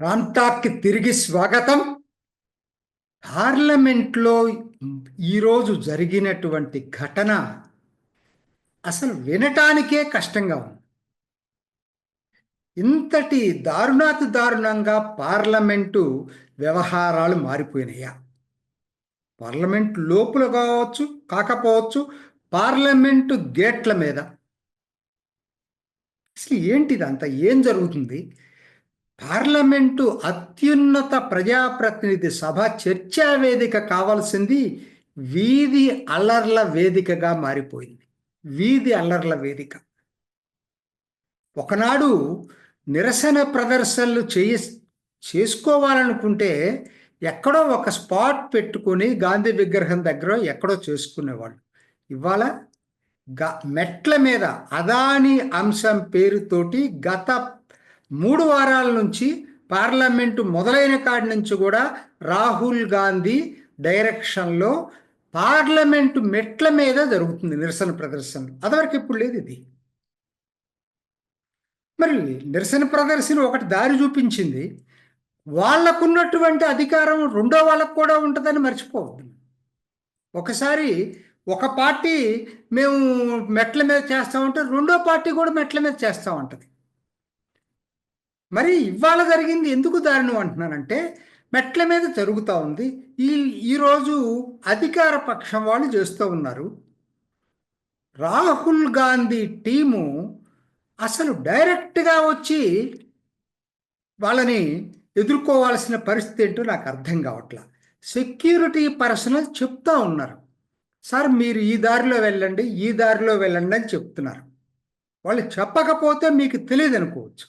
రామ్టాక్కి తిరిగి స్వాగతం. పార్లమెంట్లో ఈరోజు జరిగినటువంటి ఘటన అసలు వినటానికే కష్టంగా ఉంది. ఇంతటి దారుణాతి దారుణంగా పార్లమెంటు వ్యవహారాలు మారిపోయినాయా? పార్లమెంట్ లోపల కావచ్చు కాకపోవచ్చు పార్లమెంటు గేట్ల మీద. అసలు ఏంటిది అంత ఏం జరుగుతుంది? పార్లమెంటు అత్యున్నత ప్రజాప్రతినిధి సభ చర్చా వేదిక కావాల్సింది వీధి అల్లర్ల వేదికగా మారిపోయింది. వీధి అల్లర్ల వేదిక. ఒకనాడు నిరసన ప్రదర్శనలు చేయ చేసుకోవాలనుకుంటే ఎక్కడో ఒక స్పాట్ పెట్టుకొని గాంధీ విగ్రహం దగ్గర ఎక్కడో చేసుకునేవాళ్ళు. ఇవాళ గ మెట్ల మీద అదాని అంశం పేరుతోటి గత మూడు వారాల నుంచి పార్లమెంటు మొదలైన కాడి నుంచి కూడా రాహుల్ గాంధీ డైరెక్షన్లో పార్లమెంటు మెట్ల మీద జరుగుతుంది నిరసన ప్రదర్శనలు అదివరకు ఎప్పుడు లేదు ఇది. మరి నిరసన ప్రదర్శన ఒకటి దారి చూపించింది. వాళ్ళకున్నటువంటి అధికారం రెండో వాళ్ళకు కూడా ఉంటుందని మర్చిపోవద్దు. ఒకసారి ఒక పార్టీ మేము మెట్ల మీద చేస్తామంటే రెండో పార్టీ కూడా మెట్ల మీద చేస్తూ ఉంటుంది మరి ఇవాళ జరిగింది ఎందుకు దారుణం అంటున్నానంటే మెట్ల మీద జరుగుతూ ఉంది. ఈ ఈరోజు అధికార పక్షం వాళ్ళు చేస్తూ ఉన్నారు. రాహుల్ గాంధీ టీము అసలు డైరెక్ట్గా వచ్చి వాళ్ళని ఎదుర్కోవాల్సిన పరిస్థితి ఏంటో నాకు అర్థం కావట్లా. సెక్యూరిటీ పర్సనల్ చెప్తా ఉన్నారు. సార్ మీరు ఈ దారిలో వెళ్ళండి ఈ దారిలో వెళ్ళండి అని చెప్తున్నారు. వాళ్ళు చెప్పకపోతే మీకు తెలియదు అనుకోవచ్చు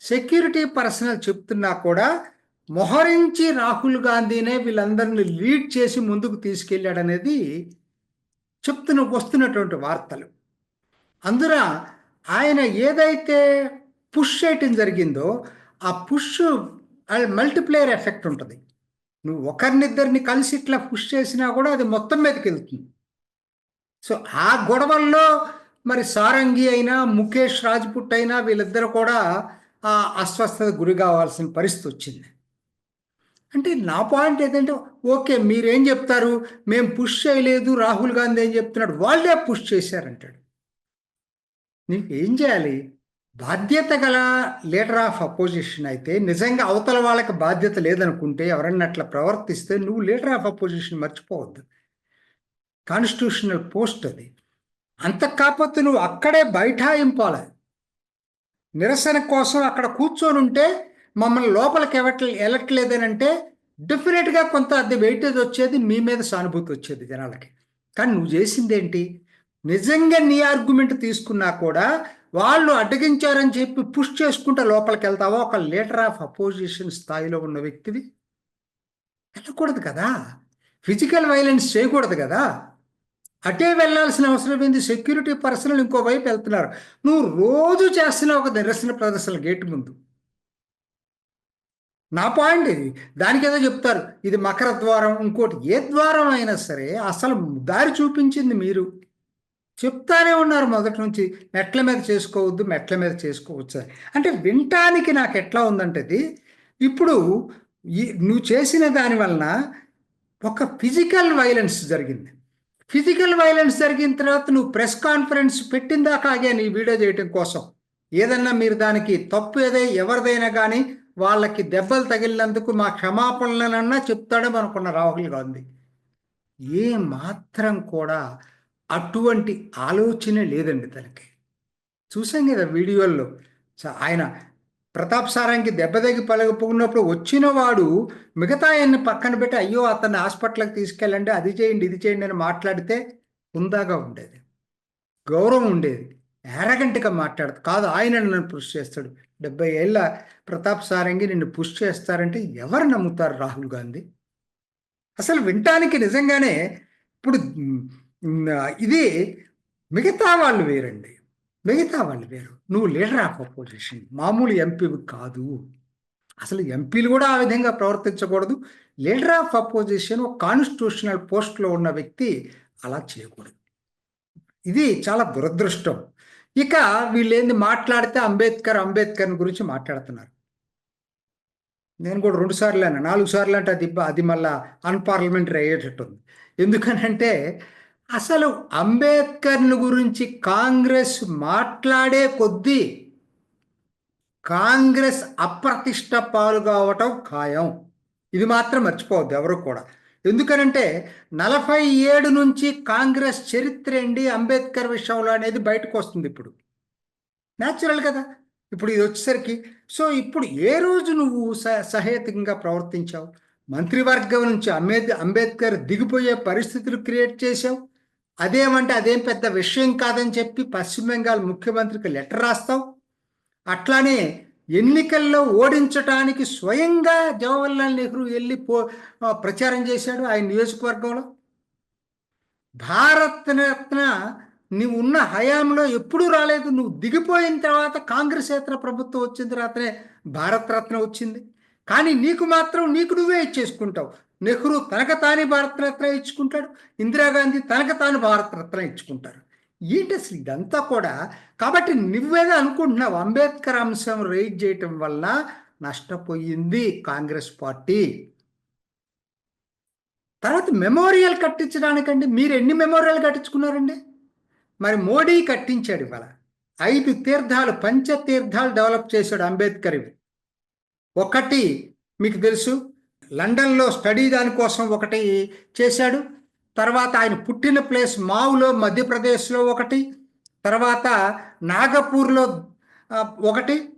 సెక్యూరిటీ పర్సనల్ చెప్తున్నా కూడా మొహరించి రాహుల్ గాంధీనే వీళ్ళందరినీ లీడ్ చేసి ముందుకు తీసుకెళ్ళాడనేది చెప్తున్న వస్తున్నటువంటి వార్తలు. అందున ఆయన ఏదైతే పుష్ చేయటం జరిగిందో ఆ పుష్ మల్టిప్లేయర్ ఎఫెక్ట్ ఉంటుంది. నువ్వు ఒకరినిద్దరిని కలిసి ఇట్లా పుష్ చేసినా కూడా అది మొత్తం మీదకి వెళ్తుంది. సో ఆ గొడవల్లో మరి సారంగి అయినా ముఖేష్ రాజ్పుట్ అయినా వీళ్ళిద్దరు కూడా అస్వస్థత గురి కావాల్సిన పరిస్థితి వచ్చింది. అంటే నా పాయింట్ ఏంటంటే ఓకే మీరేం చెప్తారు? మేము పుష్ చేయలేదు రాహుల్ గాంధీ ఏం చెప్తున్నాడు? వాళ్ళే పుష్ చేశారంటాడు. నీకు ఏం చేయాలి? బాధ్యత గల లీడర్ ఆఫ్ అపోజిషన్ అయితే నిజంగా అవతల వాళ్ళకి బాధ్యత లేదనుకుంటే ఎవరన్నా అట్లా ప్రవర్తిస్తే నువ్వు లీడర్ ఆఫ్ అపోజిషన్ మర్చిపోవద్దు. కాన్స్టిట్యూషనల్ పోస్ట్ అది. అంత కాకపోతే నువ్వు అక్కడే బైఠాయింపాలి. నిరసన కోసం అక్కడ కూర్చొని ఉంటే మమ్మల్ని లోపలికి ఎవట్లే వెళ్ళట్లేదని అంటే డెఫినెట్గా కొంత అది వెయిటేజ్ వచ్చేది మీ మీద సానుభూతి వచ్చేది జనాలకి. కానీ నువ్వు చేసింది ఏంటి నిజంగా నీ ఆర్గ్యుమెంట్ తీసుకున్నా కూడా వాళ్ళు అడ్డగించారని చెప్పి పుష్ చేసుకుంటే లోపలికి వెళ్తావా? ఒక లీడర్ ఆఫ్ అపోజిషన్ స్థాయిలో ఉన్న వ్యక్తివి? వెళ్ళకూడదు కదా. ఫిజికల్ వైలెన్స్ చేయకూడదు కదా. అటే వెళ్ళాల్సిన అవసరం ఏంది? సెక్యూరిటీ పర్సనల్ ఇంకోవైపు వెళ్తున్నారు. నువ్వు రోజు చేస్తున్న ఒక నిరసన ప్రదర్శన గేట్ ముందు. నా పాయింట్ ఇది. దానికి ఏదో చెప్తారు. ఇది మకర ద్వారం ఇంకోటి ఏ ద్వారం అయినా సరే అసలు దారి చూపించింది మీరు. చెప్తానే ఉన్నారు మొదటి నుంచి. మెట్ల మీద చేసుకోవద్దు మెట్ల మీద చేసుకోవచ్చు అంటే వినటానికి నాకు ఎట్లా ఉందంటే ఇప్పుడు ఈ నువ్వు చేసిన దాని వలన ఒక ఫిజికల్ వైలెన్స్ జరిగింది. ఫిజికల్ వైలెన్స్ జరిగిన తర్వాత నువ్వు ప్రెస్ కాన్ఫరెన్స్ పెట్టిన దాకా ఆగాను ఈ వీడియో చేయటం కోసం. ఏదన్నా మీరు దానికి తప్పు ఏదే ఎవరిదైనా కానీ వాళ్ళకి దెబ్బలు తగిలినందుకు మా క్షమాపణలనన్నా చెప్తాడేమో అనుకున్న రాహుల్ గాంధీ. ఏ మాత్రం కూడా అటువంటి ఆలోచన లేదండి తనకి. చూసాం కదా వీడియోల్లో ఆయన ప్రతాప్ సారానికి దెబ్బదగి పలగపోయినప్పుడు వచ్చిన వాడు మిగతా ఆయన్ని పక్కన పెట్టి అయ్యో అతన్ని హాస్పిటల్కి తీసుకెళ్ళండి అది చేయండి ఇది చేయండి అని మాట్లాడితే హుందాగా ఉండేది. గౌరవం ఉండేది. ఎరగంటగా మాట్లాడదు కాదు ఆయన నన్ను పుష్ చేస్తాడు. డెబ్బై ఏళ్ళ ప్రతాప్ సారంగి నిన్ను పుష్ చేస్తారంటే ఎవరు నమ్ముతారు రాహుల్ గాంధీ? అసలు వినటానికి నిజంగానే ఇప్పుడు ఇది మిగతా వాళ్ళు వేరండి. మిగతా వాళ్ళు వేరు. నువ్వు లీడర్ ఆఫ్ అపోజిషన్. మామూలు ఎంపీ కాదు. అసలు ఎంపీలు కూడా ఆ విధంగా ప్రవర్తించకూడదు. లీడర్ ఆఫ్ అపోజిషన్ ఒక కాన్స్టిట్యూషనల్ పోస్ట్లో ఉన్న వ్యక్తి అలా చేయకూడదు. ఇది చాలా దురదృష్టం. ఇక వీళ్ళేంది మాట్లాడితే అంబేద్కర్ అంబేద్కర్ గురించి మాట్లాడుతున్నారు. నేను కూడా రెండు సార్లు అన్నా. నాలుగు సార్లు అంటే అది అది మళ్ళా అన్పార్లమెంటరీ అయ్యేటట్టు ఉంది ఎందుకనంటే అసలు అంబేద్కర్ను గురించి కాంగ్రెస్ మాట్లాడే కొద్దీ కాంగ్రెస్ అప్రతిష్ట పాలు కావటం ఖాయం. ఇది మాత్రం మర్చిపోవద్దు ఎవరు కూడా. ఎందుకనంటే నలభై ఏడు నుంచి కాంగ్రెస్ చరిత్ర ఏంటి అంబేద్కర్ విషయంలో అనేది బయటకు వస్తుంది ఇప్పుడు. న్యాచురల్ కదా. ఇప్పుడు ఇది వచ్చేసరికి సో ఇప్పుడు ఏ రోజు నువ్వు స సహేతుకంగా ప్రవర్తించావు? మంత్రివర్గం నుంచి అంబేద్ అంబేద్కర్ దిగిపోయే పరిస్థితులు క్రియేట్ చేశావు? అదేమంటే అదేం పెద్ద విషయం కాదని చెప్పి పశ్చిమ బెంగాల్ ముఖ్యమంత్రికి లెటర్ రాస్తావు? అట్లానే ఎన్నికల్లో ఓడించటానికి స్వయంగా జవహర్లాల్ నెహ్రూ వెళ్ళి పో ప్రచారం చేశాడు ఆయన నియోజకవర్గంలో. భారతరత్న నువ్వు ఉన్న హయాంలో ఎప్పుడూ రాలేదు. నువ్వు దిగిపోయిన తర్వాత కాంగ్రెస్ ఏతర ప్రభుత్వం వచ్చిన తర్వాతనే భారతరత్న వచ్చింది. కానీ నీకు మాత్రం నీకు నువ్వే ఇచ్చేసుకుంటావు. నెహ్రూ తనకు తానే భారతరత్న ఇచ్చుకుంటాడు ఇందిరాగాంధీ తనకు తాను భారతరత్న ఇచ్చుకుంటారు ఏంటి అసలు ఇదంతా కూడా? కాబట్టి నువ్వేదో అనుకుంటున్నావు అంబేద్కర్ అంశం రైజ్ చేయటం వల్ల నష్టపోయింది కాంగ్రెస్ పార్టీ? తర్వాత మెమోరియల్ కట్టించడానికండి మీరు ఎన్ని మెమోరియల్ కట్టించుకున్నారండి? మరి మోడీ కట్టించాడు ఇవాళ. ఐదు తీర్థాలు పంచ తీర్థాలు డెవలప్ చేశాడు అంబేద్కర్. ఒకటి మీకు తెలుసు లండన్లో స్టడీ దానికోసం ఒకటి చేశాడు. తర్వాత ఆయన పుట్టిన ప్లేస్ మావులో మధ్యప్రదేశ్లో ఒకటి. తర్వాత నాగపూర్లో ఒకటి.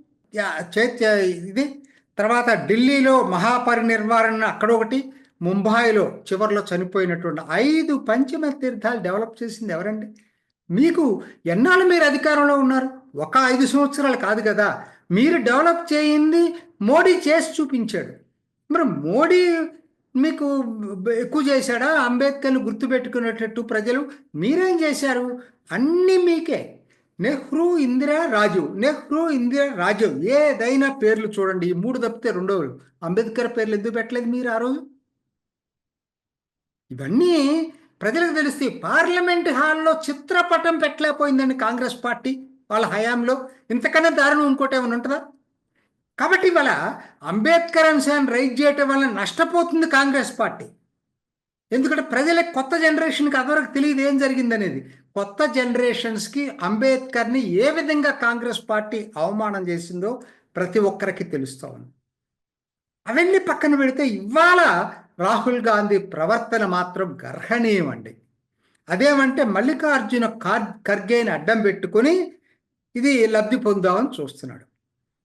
ఇది. తర్వాత ఢిల్లీలో మహాపరినిర్వారణ అక్కడ ఒకటి. ముంబాయిలో చివరిలో చనిపోయినటువంటి ఐదు పంచమ తీర్థాలు డెవలప్ చేసింది ఎవరండి? మీకు ఎన్నాళ్ళు మీరు అధికారంలో ఉన్నారు? ఒక ఐదు సంవత్సరాలు కాదు కదా. మీరు డెవలప్ చేయింది మోడీ చేసి చూపించాడు. మరి మోడీ మీకు ఎక్కువ చేశాడా? అంబేద్కర్ని గుర్తుపెట్టుకునేటట్టు ప్రజలు మీరేం చేశారు? అన్నీ మీకే. నెహ్రూ ఇందిరా రాజు. నెహ్రూ ఇందిరా రాజు. ఏదైనా పేర్లు చూడండి. ఈ మూడు తప్పితే రెండో అంబేద్కర్ పేర్లు ఎందుకు పెట్టలేదు మీరు ఆ రోజు? ఇవన్నీ ప్రజలకు తెలిస్తే పార్లమెంట్ హాల్లో చిత్రపటం పెట్టలేకపోయిందండి కాంగ్రెస్ పార్టీ వాళ్ళ హయాంలో. ఇంతకన్నా దారుణం ఇంకోటి ఏమైనా ఉంటుందా? కాబట్టి ఇవాళ అంబేద్కర్ అంశాన్ని రైజ్ చేయటం వల్ల నష్టపోతుంది కాంగ్రెస్ పార్టీ. ఎందుకంటే ప్రజలకు కొత్త జనరేషన్కి అదివరకు తెలియదు ఏం జరిగిందనేది. కొత్త జనరేషన్స్కి అంబేద్కర్ని ఏ విధంగా కాంగ్రెస్ పార్టీ అవమానం చేసిందో ప్రతి ఒక్కరికి తెలుస్తూ ఉంది. అవన్నీ పక్కన పెడితే ఇవాళ రాహుల్ గాంధీ ప్రవర్తన మాత్రం గర్హనీయం అండి అదేమంటే మల్లికార్జున కార్ ఖర్గేని అడ్డం పెట్టుకొని ఇది లబ్ధి పొందామని చూస్తున్నాడు.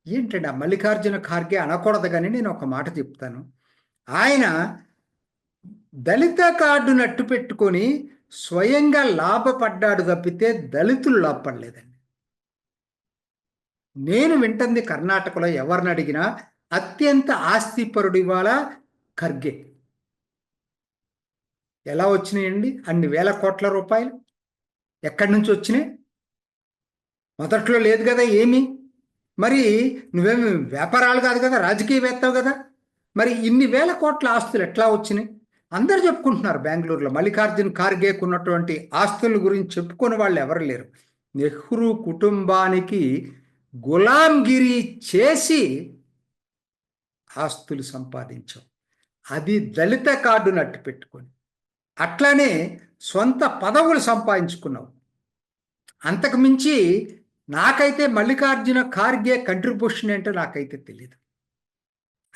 ఏంటండి ఆ మల్లికార్జున ఖార్గే అనకూడదు కానీ నేను ఒక మాట చెప్తాను. ఆయన దళిత కార్డు నట్టు పెట్టుకొని స్వయంగా లాభపడ్డాడు తప్పితే దళితులు లాభపడలేదండి. నేను వింటుంది కర్ణాటకలో ఎవరిని అడిగినా అత్యంత ఆస్తిపరుడు ఇవాళ ఖర్గే. ఎలా వచ్చినాయండి? అన్ని వేల కోట్ల రూపాయలు. ఎక్కడి నుంచి వచ్చినాయి? మొదట్లో లేదు కదా ఏమీ? మరి నువ్వేమి వ్యాపారాలు కాదు కదా రాజకీయవేత్తవు కదా. మరి ఇన్ని వేల కోట్ల ఆస్తులు ఎట్లా వచ్చినాయి? అందరు చెప్పుకుంటున్నారు బెంగళూరులో మల్లికార్జున్ ఖార్గేకు ఉన్నటువంటి ఆస్తుల గురించి చెప్పుకునే వాళ్ళు ఎవరు లేరు. నెహ్రూ కుటుంబానికి గులాంగిరి చేసి ఆస్తులు సంపాదించాం. అది దళిత కార్డు నట్టు పెట్టుకొని. అట్లానే సొంత పదవులు సంపాదించుకున్నావు అంతకు మించి నాకైతే మల్లికార్జున ఖార్గే కంట్రిబ్యూషన్ ఏంటో నాకైతే తెలియదు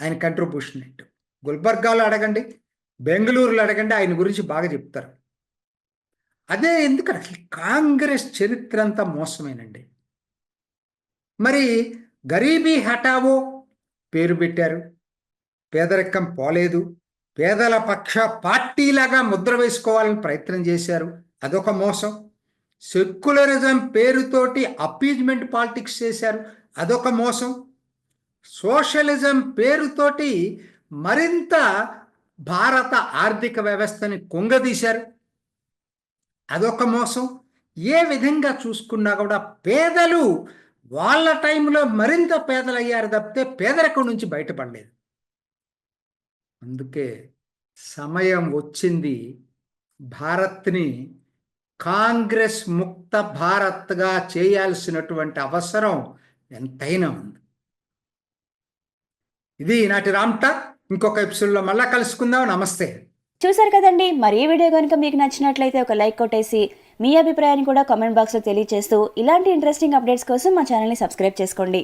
ఆయన కంట్రిబ్యూషన్ ఏంటో. గుల్బర్గాలో అడగండి బెంగళూరులో అడగండి ఆయన గురించి బాగా చెప్తారు. అదే ఎందుకంటే కాంగ్రెస్ చరిత్ర అంతా మోసమేనండి. మరి గరీబీ హఠావో పేరు పెట్టారు. పేదరికం పోలేదు. పేదల పక్ష పార్టీలాగా ముద్ర వేసుకోవాలని ప్రయత్నం చేశారు. అదొక మోసం. సెక్యులరిజం పేరుతోటి అపీజ్మెంట్ పాలిటిక్స్ చేశారు. అదొక మోసం. సోషలిజం పేరుతోటి మరింత భారత ఆర్థిక వ్యవస్థని కుంగదీశారు. అదొక మోసం. ఏ విధంగా చూసుకున్నా కూడా పేదలు వాళ్ళ టైంలో మరింత పేదలయ్యారు తప్పితే పేదరికం నుంచి బయటపడలేదు. అందుకే సమయం వచ్చింది. భారత్ని కాంగ్రెస్ ముక్త భారత్గా చేయాల్సినటువంటి అవసరం ఎంతైనా ఉంది. ఇది ఈనాటి రామ్ ఇంకొక ఎపిసోడ్లో మళ్ళా కలుసుకుందాం. నమస్తే. చూసారు కదండి మరి ఈ వీడియో కనుక మీకు నచ్చినట్లయితే ఒక లైక్ కొట్టేసి మీ అభిప్రాయాన్ని కూడా కామెంట్ బాక్స్లో తెలియజేస్తూ ఇలాంటి ఇంట్రెస్టింగ్ అప్డేట్స్ కోసం మా ఛానల్ని సబ్స్క్రైబ్ చేసుకోండి.